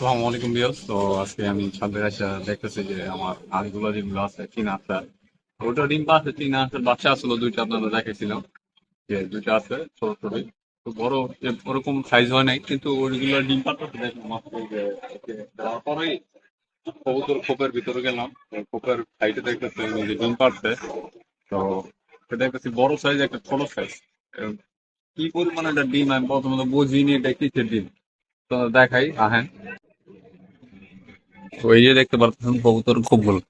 আসসালামু আলাইকুম বিয়স তো আজকে আমি ছাদে এসে দেখতেছি যে আমার হাঁসগুলো যেগুলো আছে তিন হাঁসটা ওটা ডিম পাচ্ছে তিন হাঁসের বাচ্চা আসলো, দুইটা আপনারা দেখেছিলাম যে দুইটা আছে, ছোট ছোট। বড়, ওরকম সাইজ হয় নাই, কিন্তু ওইগুলো ডিম পাচ্ছে দেখলাম পরেই কবুতর খোপের ভিতরে গেলাম। খোপের সাইডে দেখতেছি যে ডিম পাচ্ছে তো দেখতেছি বড় সাইজ একটা ছোট সাইজ কি পরিমাণে একটা ডিম আমি প্রথমত বুঝিনি, এটা কিসের ডিম? তো দেখাই, আহেন। এই যে দেখতে পাচ্ছেন, কবুতর খোপগুলো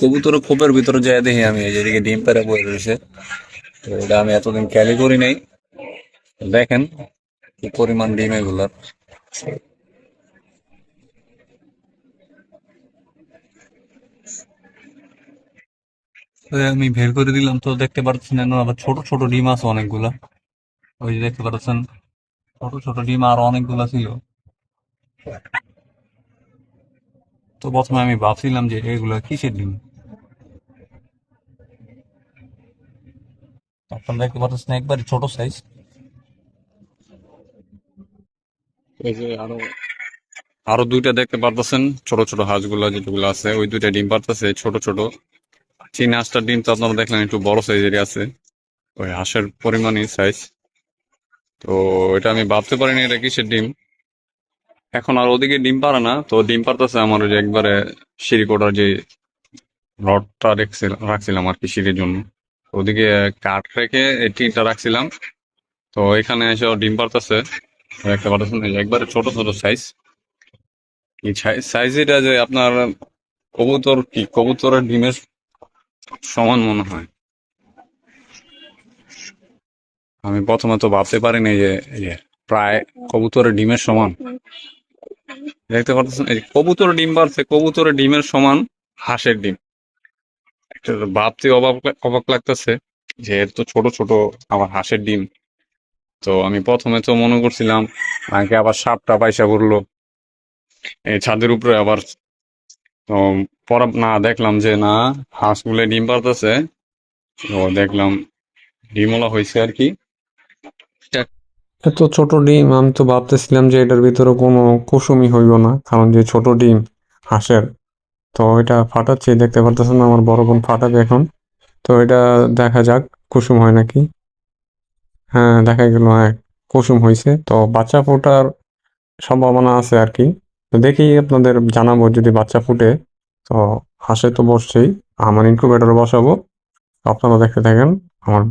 কবুতর খোপের ভিতরে যায় দেখি আমি, এই ডিম পেরে বয়ে রয়েছে। তো এটা আমি এতদিন খেয়ালই করি নাই। দেখেন কি পরিমাণ ডিম এগুলার আমি বের করে দিলাম, তো দেখতে পাচ্ছেন আবার ছোট ছোট ডিম আছে অনেকগুলা। ওই যে দেখতে পাচ্ছেন, ছোট ছোট ডিম আরও অনেকগুলা ছিল। তো প্রথমে আমি ভাবছিলাম যে এগুলো কিসের ডিম? তখন দেখতে পাচ্ছেন একবারে ছোট সাইজ আরও আরও দুইটা দেখতে পারতেছেন, ছোট ছোট হাঁসগুলা যেগুলো আছে, ওই দুইটা ডিম পারতেছে, ছোট ছোট। চীন হাঁসটার ডিম তো আপনারা দেখলেন একটু বড় সাইজেরই আছে, ওই হাঁসের পরিমাণই সাইজ তো এটা আমি ভাবতে পারিনি এটা কিসের ডিম। এখন আর ওদিকে ডিম পারে না, তো ডিম পারতেছে আমার ওই যে একবারে সিঁড়ি কোটার যে রডটা রেখেছিলাম রাখছিলাম আর কি সিঁড়ির জন্য। ওদিকে কাঠ রেখে এই টিনটা রাখছিলাম। তো এখানে এসে ডিম পারতেছে এই যে একবারে ছোট ছোট সাইজ এই সাইজ এটা যে আপনার কবুতর কি, কবুতরের ডিমের সমান মনে হয়। আমি প্রথমে তো ভাবতে পারিনি যে প্রায় কবুতরের ডিমের সমান। দেখতে পাচ্ছেন, এই কবুতরের ডিম বাড়ছে, কবুতরের ডিমের সমান হাঁসের ডিম। একটা ভাবতে অবাক অবাক লাগতেছে যে এর তো ছোট ছোট আমার হাঁসের ডিম। তো আমি প্রথমে তো মনে করছিলাম, নাকি আবার সাপটা পয়সা করল এই ছাদের উপরে আবার পরে, না, দেখলাম যে না হাঁসগুলো ডিম পারতেছে তো দেখলাম ডিমওয়ালা হয়েছে আর কি। এত ছোট ডিম, আমি তো ভাবতেছিলাম যে এটার ভিতরে কোনো কুসুমই হইব না, কারণ যে ছোট ডিম হাঁসের, তো এটা ফাটাচ্ছি, দেখতে পারতেছেন না আমার বড় বোন ফাটাবে এখন। তো এটা দেখা যাক, কুসুম হয় নাকি? হ্যাঁ দেখা গেল হ্যাঁ কুসুম হয়েছে তো বাচ্চা ফোটার সম্ভাবনা আছে আর কি। তো দেখি আপনাদের জানাব যদি বাচ্চা ফুটে। তো হাঁসে তো বসছেই, আমার ইনকুবেটরে বসাবো। আপনারা দেখতে থাকেন, আমার